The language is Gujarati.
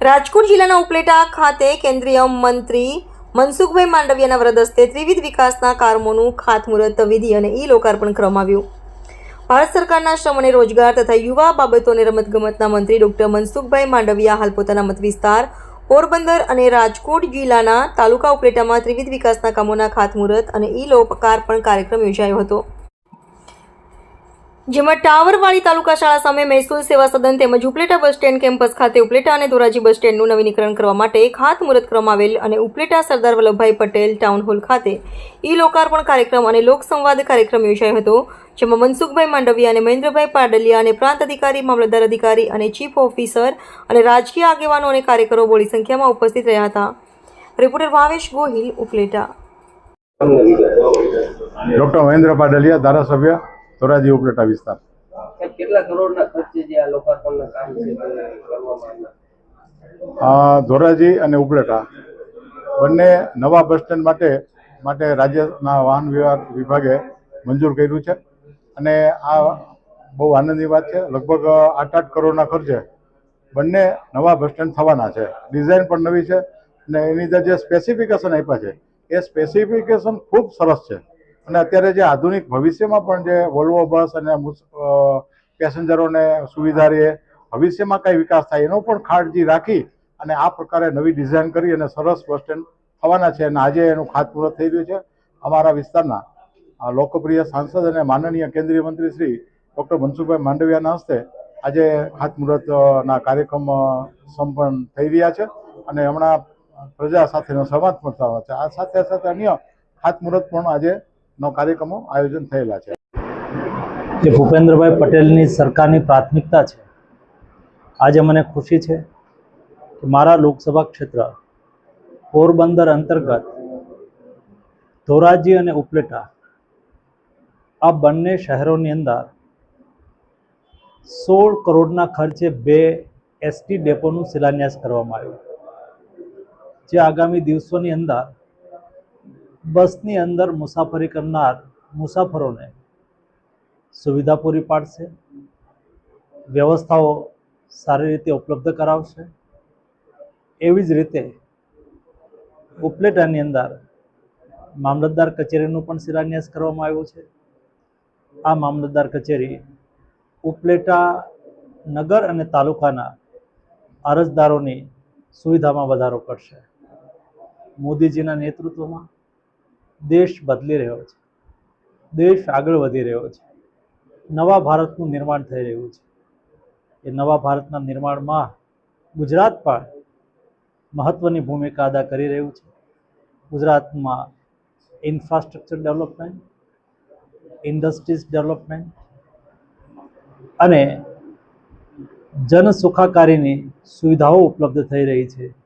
રાજકોટ જિલ્લાના ઉપલેટા ખાતે કેન્દ્રીય મંત્રી મનસુખભાઈ માંડવિયાના વ્રત હસ્તે ત્રિવિધ વિકાસના કામોનું ખાતમુહૂર્ત, વિધિ અને ઈ લોકાર્પણ કરવામાં આવ્યું ભારત સરકારના શ્રમ અને રોજગાર તથા યુવા બાબતો અને રમતગમતના મંત્રી ડોક્ટર મનસુખભાઈ માંડવિયા હાલ પોતાના મત વિસ્તાર, પોરબંદર અને રાજકોટ જિલ્લાના તાલુકા ઉપલેટામાં ત્રિવિધ વિકાસના કામોના ખાતમુહૂર્ત અને ઈ લોકાર્પણ કાર્યક્રમ યોજાયો હતો. જેમાં ટાવરવાળી તાલુકા શાળા સામે મહેસૂલ સેવા સદન તેમજ ઉપલેટા બસ સ્ટેન્ડ કેમ્પસ ખાતે ઉપલેટા અને ધોરાજી બસ સ્ટેન્ડનું નવીનીકરણ કરવા માટે ખાતમુહૂર્ત કરવામાં આવેલ અને ઉપલેટા સરદાર વલ્લભભાઈ પટેલ ટાઉન હોલ ખાતે ઈ લોકાર્પણ કાર્યક્રમ અને લોકસંવાદ કાર્યક્રમ યોજાયો હતો, જેમાં મનસુખભાઈ માંડવિયા અને મહેન્દ્રભાઈ પાડલિયા અને પ્રાંત અધિકારી, મામલતદાર અધિકારી અને ચીફ ઓફિસર અને રાજકીય આગેવાનો અને કાર્યકરો બોડી સંખ્યામાં ઉપસ્થિત રહ્યા હતા. રિપોર્ટર ભાવેશ ગોહિલ, ઉપલેટા. ડોક્ટર મહેન્દ્ર પાડલિયા, ધારાસભ્ય. ધોરાજી ઉપલેટા વિસ્તાર. કેટલા કરોડના ખર્ચે જે આ લોકાર્પણના કામ છે કરવામાં ધોરાજી અને ઉપલેટા બંને નવા બસ સ્ટેન્ડ માટે માટે રાજ્યના વાહન વ્યવહાર વિભાગે મંજૂર કર્યું છે. અને આ બહુ આનંદની વાત છે લગભગ આઠ આઠ કરોડના ખર્ચે બંને નવા બસ સ્ટેન્ડ થવાના છે. ડિઝાઇન પણ નવી છે અને એની અંદર જે સ્પેસિફિકેશન આપ્યા છે એ સ્પેસિફિકેશન ખૂબ સરસ છે. અને અત્યારે જે આધુનિક ભવિષ્યમાં પણ જે વોલ્વો બસ અને પેસેન્જરોને સુવિધા રહે, ભવિષ્યમાં કઈ વિકાસ થાય, એનો પણ કાળજી રાખી અને આ પ્રકારે નવી ડિઝાઇન કરી અને સરસ બસ સ્ટેન્ડ થવાના છે અને આજે એનું ખાતમુહૂર્ત થઈ રહ્યું છે. અમારા વિસ્તારના લોકપ્રિય સાંસદ અને માનનીય કેન્દ્રીય મંત્રી શ્રી ડૉક્ટર મનસુખભાઈ માંડવિયાના હસ્તે આજે ખાતમુહૂર્તના કાર્યક્રમ સંપન્ન થઈ રહ્યા છે અને હમણાં પ્રજા સાથેનો સંવાદ પણ થવા છે. આ સાથે સાથે અન્ય ખાતમુહૂર્ત પણ આજે નો કાર્યક્રમો આયોજન થયેલા છે. જે ભૂપેન્દ્રભાઈ પટેલની સરકારની પ્રાથમિકતા છે, આજે મને ખુશી છે કે મારા લોકસભા ક્ષેત્ર પોરબંદર અંતર્ગત ધોરાજી અને ઉપલેટા આ બંને શહેરોની અંદર સોળ કરોડના ખર્ચે બે એસટી ડેપોનું શિલાન્યાસ કરવામાં આવ્યું. જે આગામી દિવસોની અંદર બસની અંદર મુસાફરી કરનાર મુસાફરોને સુવિધા પૂરી પાડશે, વ્યવસ્થાઓ સારી રીતે ઉપલબ્ધ કરાવશે. એવી જ રીતે ઉપલેટાની અંદર મામલતદાર કચેરીનું પણ શિલાન્યાસ કરવામાં આવ્યું છે. આ મામલતદાર કચેરી ઉપલેટા નગર અને તાલુકાના અરજદારોની સુવિધામાં વધારો કરશે. મોદીજીના નેતૃત્વમાં દેશ બદલી રહ્યો છે. દેશ આગળ વધી રહ્યો છે. નવા ભારતનું નિર્માણ થઈ રહ્યું છે. એ નવા ભારતના નિર્માણમાં ગુજરાત પણ મહત્ત્વની ભૂમિકા અદા કરી રહ્યું છે. ગુજરાતમાં ઇન્ફ્રાસ્ટ્રક્ચર ડેવલપમેન્ટ ઇન્ડસ્ટ્રીઝ ડેવલપમેન્ટ અને જન સુખાકારીની સુવિધાઓ ઉપલબ્ધ થઈ રહી છે.